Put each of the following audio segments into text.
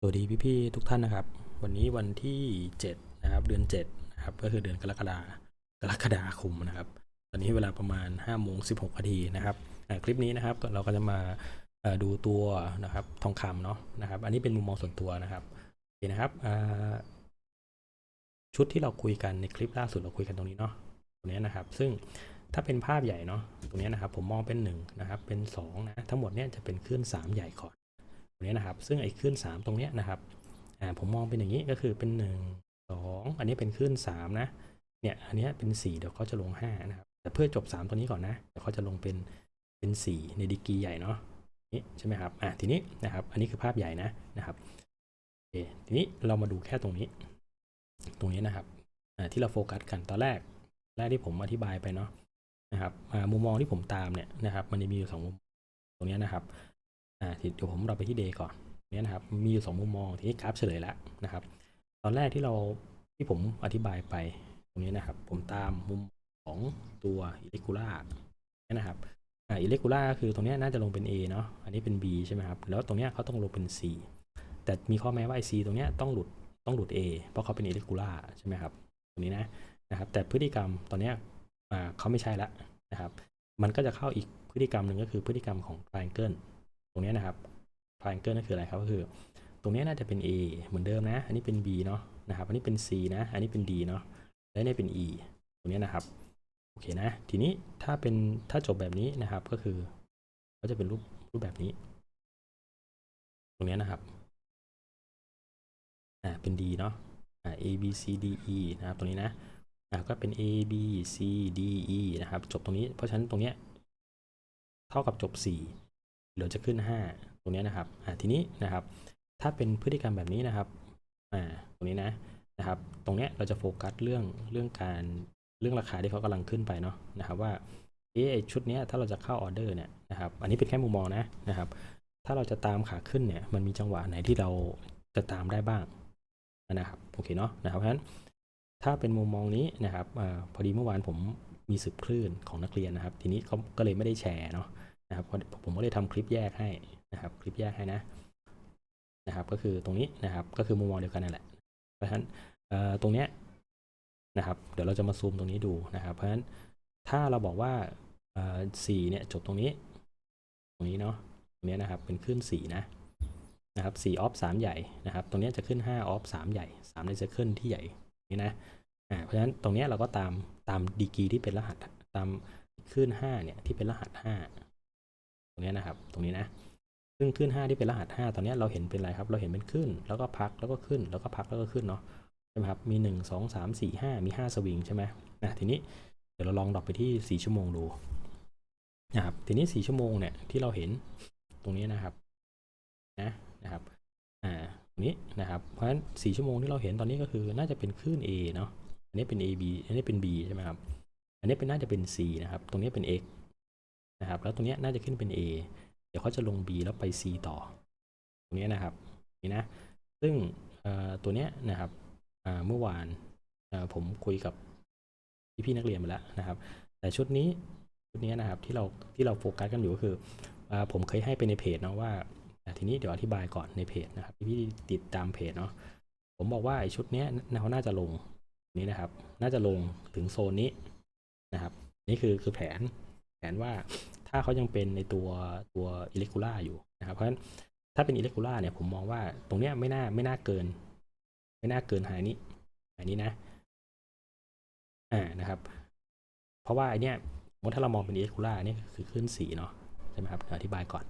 สวัสดีพี่ๆทุกท่านนะครับ วันนี้วันที่7นะครับเดือน7นะครับก็คือเดือนกรกฎากรกฎาคมนะครับ ตอนนี้เวลาประมาณ5โมง16นาทีนะครับคลิปนี้นะครับเราก็จะมาดูตัวนะครับทองคำเนาะนะครับ อันนี้เป็นมุมมองส่วนตัวนะครับโอเคนะครับชุดที่เราคุยกันในคลิปล่าสุดเราคุยกันตรงนี้เนาะตรงนี้นะครับ ซึ่งถ้าเป็นภาพใหญ่เนาะตรงนี้นะครับ ผมมองเป็น1นะครับเป็น2นะทั้งหมดเนี้ยจะเป็นคลื่น3ใหญ่ก่อน นี้นะครับ ซึ่งไอ้คลื่น3 ตรงเนี้ยนะครับอ่าผมมองเป็นอย่างนี้ก็คือเป็น 1 2 อันนี้เป็นคลื่น3 นะ เนี่ยอันนี้เป็น 4 เดี๋ยวเขาจะลง 5 นะครับ แต่เพื่อจบ 3 ตัวนี้ก่อนนะเดี๋ยวเขาจะลงเป็นเป็น 4 ในดีกีใหญ่เนาะนี่ใช่ไหมครับอ่าทีนี้นะครับ อันนี้คือภาพใหญ่นะนะครับโอเคทีนี้เรามาดูแค่ตรงนี้ ตรงนี้นะครับอ่าที่เราโฟกัสกันตอนแรกแรกที่ผมอธิบายไปเนาะนะครับอ่ามุมมองที่ผมตามเนี่ยนะครับ มันจะมีอยู่สองมุมตรงนี้นะครับ อ่าเดี๋ยวผมเราไปที่เดย์ก่อนเนี่ยนะครับมีอยู่สองมุมมองทีนี้กราฟเฉลยแล้วนะครับ ตอนแรกที่เราที่ผมอธิบายไปตรงนี้นะครับ ผมตามมุมของตัวอิเล็ก u ล่าเนี่ยนะครับอ่าอิเล็ก u ล่าคือตรงเนี้ยน่าจะลงเป็น A เนาะอันนี้เป็น B ใช่ไหมครับแล้วตรงเนี้ยเขาต้องลงเป็น C แต่มีข้อแม้ว่าไอ C ตรงเนี้ยต้องหลุดต้องหลุด A เพราะเขาเป็นอิเล็ก u ล่าใช่ไหมครับตรงนี้นะนะครับแต่พฤติกรรมตอนเนี้ยอ่าเขาไม่ใช่ละนะครับ มันก็จะเข้าอีกพฤติกรรมหนึ่งก็คือพฤติกรรมของ triangle รงนี้นะครับ triangle นั่นคืออะไรครับก็คือ ตรงนี้น่าจะเป็น A เหมือนเดิมนะ อันนี้เป็น B เนาะนะครับ อันนี้เป็น C นะ อันนี้เป็น D เนาะและนี่เป็น E ตรงนี้นะครับโอเคนะ ทีนี้ถ้าเป็นถ้าจบแบบนี้นะครับก็คือก็จะเป็นรูปรูปแบบนี้ ตรงนี้นะครับอ่าเป็น D เนาะอ่า A B C D E นะครับตรงนี้นะอ่าก็เป็น A B C D E นะครับ จบตรงนี้เพราะฉะนั้นตรงเนี้ยเท่ากับจบ 4 เหลือจะขึ้น 5 ตรงนี้นะครับอ่าทีนี้นะครับ ถ้าเป็นพฤติกรรมแบบนี้นะครับอ่าตรงนี้นะนะครับ ตรงเนี้ยเราจะโฟกัสเรื่องเรื่องการเรื่องราคาที่เขากำลังขึ้นไปเนาะนะครับว่าเอะไอ้ชุดเนี้ยถ้าเราจะเข้าออเดอร์เนี่ยนะครับ อันนี้เป็นแค่มุมมองนะนะครับ ถ้าเราจะตามขาขึ้นเนี่ยมันมีจังหวะไหนที่เราจะตามได้บ้างนะครับโอเคเนาะนะครับเพราะฉะนั้นถ้าเป็นมุมมองนี้นะครับอพอดีเมื่อวานผมมีสืบคลื่นของนักเรียนนะครับ ทีนี้เขาก็เลยไม่ได้แชร์เนาะ นะครับผมก็เลยทำคลิปแยกให้นะครับ คลิปแยกให้นะนะครับ ก็คือตรงนี้นะครับ ก็คือมุมมองเดียวกันนั่นแหละ เพราะฉะนั้นตรงเนี้ยนะครับ เดี๋ยวเราจะมาซูมตรงนี้ดูนะครับ เพราะฉะนั้นถ้าเราบอกว่าสี่เนี่ยจบตรงนี้ ตรงนี้เนาะตรงนี้นะครับเป็นขึ้นสี่นะนะครับสี่ออฟสามใหญ่นะครับ ตรงนี้จะขึ้นห้าออฟสามใหญ่สามในเซคิลที่ใหญ่นี่นะอ่าเพราะฉะนั้นตรงนี้เราก็ตามตามดีกีที่เป็นรหัสตามคลื่นห้าเนี่ยที่เป็นรหัสห้า รงนี้นะครับ ตรงนี้นะ ซึ่งคลื่นห้าที่เป็นรหัสห้าตอนนี้เราเห็นเป็นอะไรครับ เราเห็นเป็นขึ้น แล้วก็พัก แล้วก็ขึ้น แล้วก็พัก แล้วก็ขึ้นเนาะ ใช่ไหมครับ มีหนึ่งสองสามสี่ห้ามีห้าสวิงใช่ไหมนะทีนี้ เดี๋ยวเราลองดรอปไปที่สี่ชั่วโมงดู นะครับ ทีนี้สี่ชั่วโมงเนี่ย ที่เราเห็นตรงนี้นะครับ นะ นะครับ อ่า ตรงนี้นะครับ เพราะฉะนั้น 4 ชั่วโมงที่เราเห็นตอนนี้ก็คือ น่าจะเป็นคลื่น A เนาะ อันนี้เป็น AB อันนี้เป็น B ใช่ไหมครับ อันนี้เป็นน่าจะเป็น C นะครับ ตรงนี้เป็น X นะครับแล้วตรงนี้น่าจะขึ้นเป็น A เดี๋ยวเขาจะลง B แล้วไป C ต่อ ตรงนี้นะครับนี่นะซึ่งตัวเนี้ยนะครับเมื่อวานผมคุยกับพี่ๆนักเรียนมาแล้วนะครับ แต่ชุดนี้ชุดนี้นะครับที่เราที่เราโฟกัสกันอยู่ก็คือผมเคยให้ไปในเพจเนาะว่าทีนี้เดี๋ยวอธิบายก่อนในเพจนะครับพี่ติดตามเพจเนาะผมบอกว่าไอ้ชุดนี้เขาน่าจะลงนี้นะครับ น่าจะลงถึงโซนนี้นะครับ นี่คือคือแผน แผนว่าถ้าเขายังเป็นในตัวตัวอิเล็ก u ล่าอยู่นะครับ เพราะฉะนั้นถ้าเป็นอิเล็ก u ล่าเนี่ยผมมองว่าตรงเนี้ยไม่น่าไม่น่าเกิน ไม่น่าเกินไฮนี้ไฮนี้นะอ่านะครับ เพราะว่าไอเนี้ยสมมติถ้าเรามองเป็นอิเล็ก u ล่านี่คือขึ้นสีเนาะใช่ไหมครับอธิบายก่อน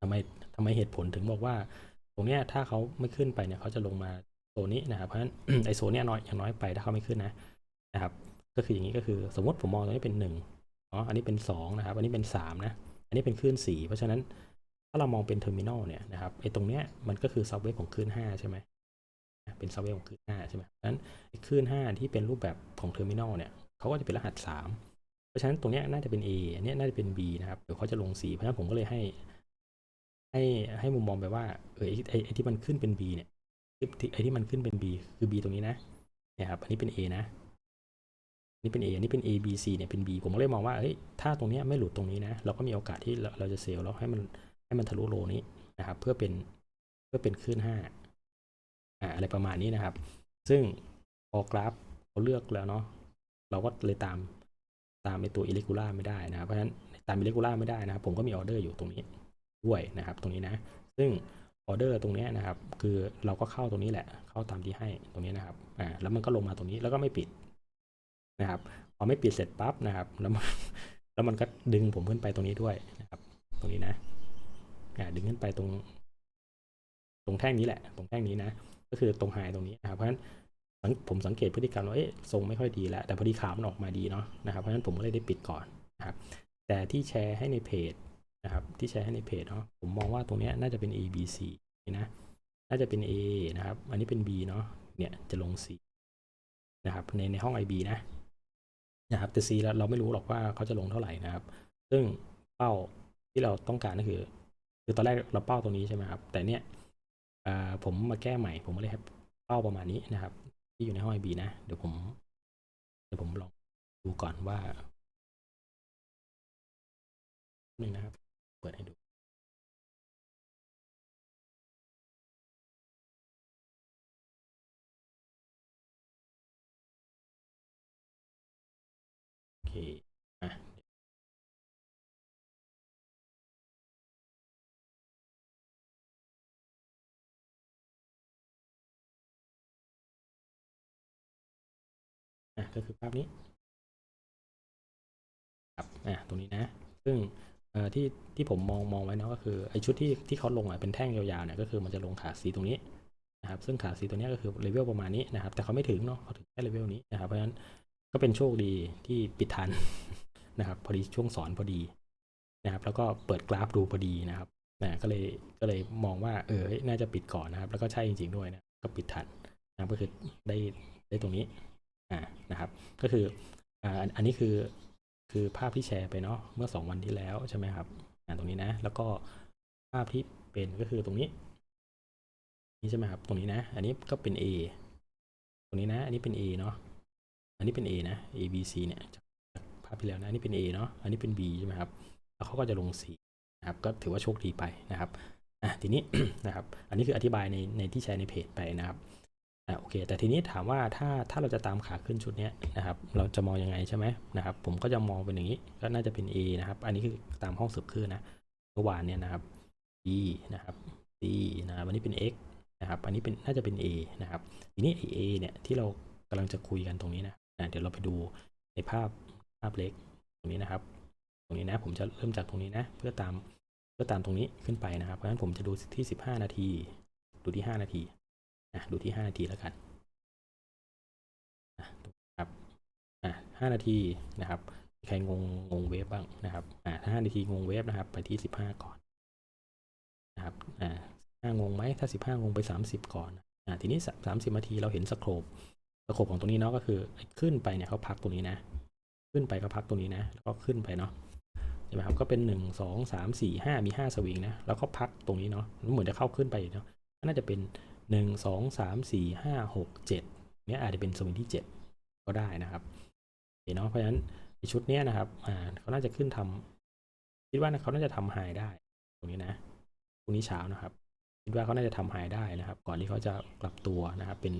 ทำไมทำไมเหตุผลถึงบอกว่า ตรงเนี้ยถ้าเขาไม่ขึ้นไปเนี่ยเขาจะลงมาโซนนี้นะครับเพราะฉะนั้นไอโซนเนี้ยน้อยอย่างน้อยไปถ้าเขาไม่ขึ้นนะนะครับ ก็คืออย่างนี้ก็คือสมมติผมมองตรงนี้เป็นหนึ่ง อ๋ออันนี้เป็นสองนะครับ อันนี้เป็นสามนะ อันนี้เป็นคลื่นสี่เพราะฉะนั้นถ้าเรามองเป็นเทอร์มินอลเนี่ยนะครับไอตรงเนี้ยมันก็คือซับเวฟของคลื่นห้าใช่ไหมเป็นซับเวฟของคลื่นห้าใช่ไหมเพราะฉะนั้นคลื่นห้าที่เป็นรูปแบบของเทอร์มินอลเนี่ยเขาก็จะเป็นรหัสสามเพราะฉะนั้นตรงเนี้ยน่าจะเป็น A อันนี้น่าจะเป็น B นะครับ เดี๋ยวเขาจะลงสีเพราะฉะนั้นผมก็เลยให้ ให้ให้มุมมองไปว่าเออไอไอที่มันขึ้นเป็น B เนี่ยไอที่มันขึ้นเป็น B คือ B ตรงนี้นะเนี่ยครับ อันนี้เป็น A นะ นี่เป็น A อันนี้เป็น A B C เนี่ยเป็น B ผมก็เลยมองว่าเฮ้ยถ้าตรงนี้ไม่หลุดตรงนี้นะ เราก็มีโอกาสที่เราเราจะเซลล์แล้วให้มันให้มันทะลุโลนี้นะครับ เพื่อเป็นเพื่อเป็นคลื่นห้าอ่าอะไรประมาณนี้นะครับ ซึ่งพอกราฟเขาเลือกแล้วเนาะเราก็เลยตามตามไอตัว irregular ไม่ได้นะครับเพราะฉะนั้นตาม irregular ไม่ได้นะครับ ผมก็มีออเดอร์อยู่ตรงนี้ด้วยนะครับ ตรงนี้นะ ซึ่งออเดอร์ตรงนี้นะครับ คือเราก็เข้าตรงนี้แหละ เข้าตามที่ให้ตรงนี้นะครับ อ่า แล้วมันก็ลงมาตรงนี้แล้วก็ไม่ปิด นะครับพอไม่ปิดเสร็จปั๊บนะครับ แล้วมันแล้วมันก็ดึงผมขึ้นไปตรงนี้ด้วยนะครับ ตรงนี้นะอ่าดึงขึ้นไปตรง ตรงแท่งนี้แหละ ตรงแท่งนี้นะ ก็คือตรงไฮตรงนี้นะครับ เพราะฉะนั้นผมสังเกตพฤติกรรมว่าเอ๊ะทรงไม่ค่อยดีแล้ว แต่พอดีขามันออกมาดีเนาะนะครับ เพราะฉะนั้นผมก็เลยได้ปิดก่อนนะครับ แต่ที่แชร์ให้ในเพจนะครับ ที่แชร์ให้ในเพจเนาะ ผมมองว่าตรงนี้น่าจะเป็น A B C นี่นะ น่าจะเป็น A นะครับ อันนี้เป็น B เนาะ เนี่ยจะลง C นะครับ ในในห้อง IB นะ นะครับแต่ C เราเราไม่รู้หรอกว่าเขาจะลงเท่าไหร่นะครับ ซึ่งเป้าที่เราต้องการก็คือ คือตอนแรกเราเป้าตรงนี้ใช่ไหมครับ แต่เนี้ยอ่าผมมาแก้ใหม่ ผมก็เลยให้เป้าประมาณนี้นะครับ ที่อยู่ในห้อง IB นะ เดี๋ยวผม เดี๋ยวผมลองดูก่อนว่าหนึ่งนะครับ เปิดให้ดู คอะอะก็คือภาพนี้ครับอะตรงนี้นะ ซึ่งเอ่อที่ที่ผมมองมองไว้นะก็คือไอชุดที่ที่เขาลงอะเป็นแท่งยาวๆเนี่ยก็คือมันจะลงขาสีตรงนี้นะครับซึ่งขาสีตัวเนี้ยก็คือเลเวลประมาณนี้นะครับแต่เขาไม่ถึงเนาะเขาถึงแค่เลเวลนี้นะครับเพราะฉะนั้น ก็เป็นโชคดีที่ปิดทันนะครับ พอดีช่วงสอนพอดีนะครับ แล้วก็เปิดกราฟดูพอดีนะครับนะก็เลยก็เลยมองว่าเออน่าจะปิดก่อนนะครับ แล้วก็ใช่จริง ๆด้วยนะก็ปิดทันนะก็คือได้ได้ตรงนี้อ่านะครับ ก็คืออ่าอันนี้คือคือภาพที่แชร์ไปเนาะเมื่อสองวันที่แล้วใช่ไหมครับอ่าตรงนี้นะ แล้วก็ภาพที่เป็นก็คือตรงนี้ นี่ใช่ไหมครับ ตรงนี้นะ อันนี้ก็เป็น A ตรงนี้นะ อันนี้เป็น A เนาะ นนี้เป็น A นะ A B C เนี่ยจากภาพที่แล้วนะอันนี้เป็น A เนาะอันนี้เป็น B ใช่ไหมครับแล้วเขาก็จะลง C นะครับก็ถือว่าโชคดีไปนะครับอะทีนี้นะครับอันนี้คืออธิบายในในที่แชร์ในเพจไปนะครับอ่าโอเค แต่ทีนี้ถามว่าถ้าถ้าเราจะตามขาขึ้นชุดนี้นะครับ เราจะมองยังไงใช่ไหมนะครับ ผมก็จะมองเป็นอย่างนี้ก็น่าจะเป็น A นะครับ อันนี้คือตามห้องสืบคลื่นนะเมื่อวานเนี่ยนะครับ B นะครับ C นะครับอันนี้เป็น X นะครับ อันนี้เป็นน่าจะเป็น A นะครับ ทีนี้ A เนี่ยที่เรากำลังจะคุยกันตรงนี้นะ อะเดี๋ยวเราไปดูในภาพภาพเล็กตรงนี้นะครับ ตรงนี้นะผมจะเริ่มจากตรงนี้นะ เพื่อตามเพื่อตามตรงนี้ขึ้นไปนะครับเพราะฉะนั้นผมจะดูที่ 15 นาที ดูที่ 5 นาทีอะดูที่ห้านาทีแล้วกันอะครับอะห้านาทีนะครับ ใครงงงงเวฟบ้างนะครับอะถ้าห้านาทีงงเวฟนะครับ ไปที่สิบห้าก่อนนะครับอ่าห้างงไหมถ้าสิบห้างงไปสามสิบก่อนอะทีนี้สามสิบนาทีเราเห็นสโคป สโคปของตรงนี้เนาะก็คือขึ้นไปเนี่ยเขาพักตรงนี้นะ ขึ้นไปก็พักตรงนี้นะ แล้วก็ขึ้นไปเนาะใช่ไหมครับก็เป็นหนึ่งสองสามสี่ห้ามีห้าสวิงนะ แล้วก็พักตรงนี้เนาะเหมือนจะเข้าขึ้นไปเนาะน่าจะเป็นหนึ่งสองสามสี่ห้าหกเจ็ดเนี้ยอาจจะเป็นสวิงที่เจ็ดก็ได้นะครับเห็นเนาะเพราะฉะนั้นในชุดเนี้ยนะครับอ่าเขาน่าจะขึ้นทำคิดว่าเขาน่าจะทำไฮได้ ตรงนี้นะพรุ่งนี้เช้านะครับ คิดว่าเขาน่าจะทำไฮได้นะครับ ก่อนที่เขาจะกลับตัวนะครับ เป็น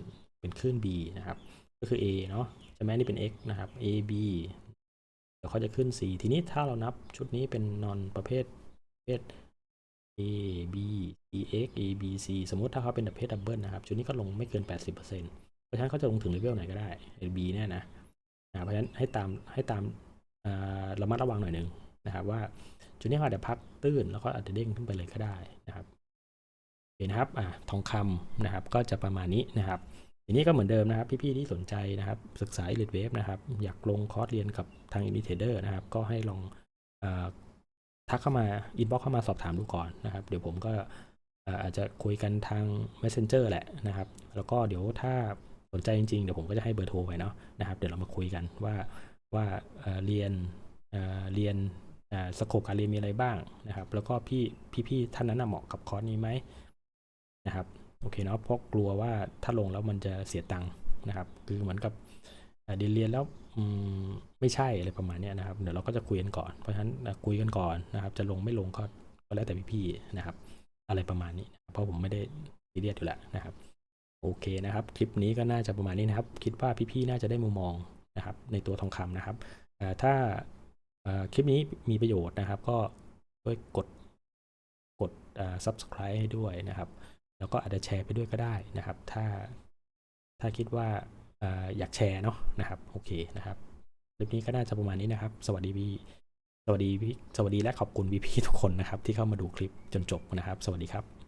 เป็นคลื่น B นะครับ ก็คือ A เนาะใช่ไหมนี่เป็น X นะครับ A B เดี๋ยวเขาจะขึ้น C ทีนี้ถ้าเรานับชุดนี้เป็นนอนประเภทประเภท A B C X A B C สมมติถ้าเขาเป็นประเภทดับเบิลนะครับ ชุดนี้ก็ลงไม่เกิน 80%เพราะฉะนั้นเขาจะลงถึงเลเวลไหนก็ได้ A B เนี่ยนะเพราะฉะนั้นให้ตามให้ตามระมัดระวังหน่อยหนึ่งนะครับว่าชุดนี้เขาอาจจะพักตื้นแล้วก็อาจจะเด้งขึ้นไปเลยก็ได้นะครับโอเคนะครับอ่าทองคำนะครับก็จะประมาณนี้นะครับ ทีนี้ก็เหมือนเดิมนะครับ พี่ๆที่สนใจนะครับ ศึกษา Elite Wave นะครับ อยากลงคอร์สเรียนกับทาง Imitator นะครับ ก็ให้ลองอทักเข้ามาอินบ็อกเข้ามาสอบถามดูก่อนนะครับ เดี๋ยวผมก็เอ่อาจจะคุยกันทาง Messenger แหละนะครับ แล้วก็เดี๋ยวถ้าสนใจจริงๆ เดี๋ยวผมก็จะให้เบอร์โทรไปเนาะนะครับ เดี๋ยวเรามาคุยกันว่าว่าเอ่อเรียนเเรียนสโคปการเรียนมีอะไรบ้างนะครับ แล้วก็พี่พี่ๆท่านนั้นเหมาะกับคอร์สนี้ไหมนะครับ โอเคเนาะเพราะกลัวว่าถ้าลงแล้วมันจะเสียตังค์นะครับ คือเหมือนกับเรียนเรียนแล้วไม่ใช่อะไรประมาณนี้นะครับ เดี๋ยวเราก็จะคุยกันก่อน เพราะฉะนั้นคุยกันก่อนนะครับ จะลงไม่ลงก็ก็แล้วแต่พี่ๆนะครับ อะไรประมาณนี้ เพราะผมไม่ได้ซีเรียสอยู่แล้วนะครับ โอเคนะครับ คลิปนี้ก็น่าจะประมาณนี้นะครับ คิดว่าพี่ๆน่าจะได้มุมมองนะครับ ในตัวทองคำนะครับถ้าคลิปนี้มีประโยชน์นะครับ ก็ช่วยกดกด subscribe ให้ด้วยนะครับ แล้วก็อาจจะแชร์ไปด้วยก็ได้นะครับ ถ้าถ้าคิดว่าอออยากแชร์เนาะนะครับโอเคนะครับคลิปนี้ก็น่าจะประมาณนี้นะครับ สวัสดีพี่สวัสดีพี่สวัสดีและขอบคุณพี่ๆทุกคนนะครับ ที่เข้ามาดูคลิปจนจบนะครับ สวัสดีครับ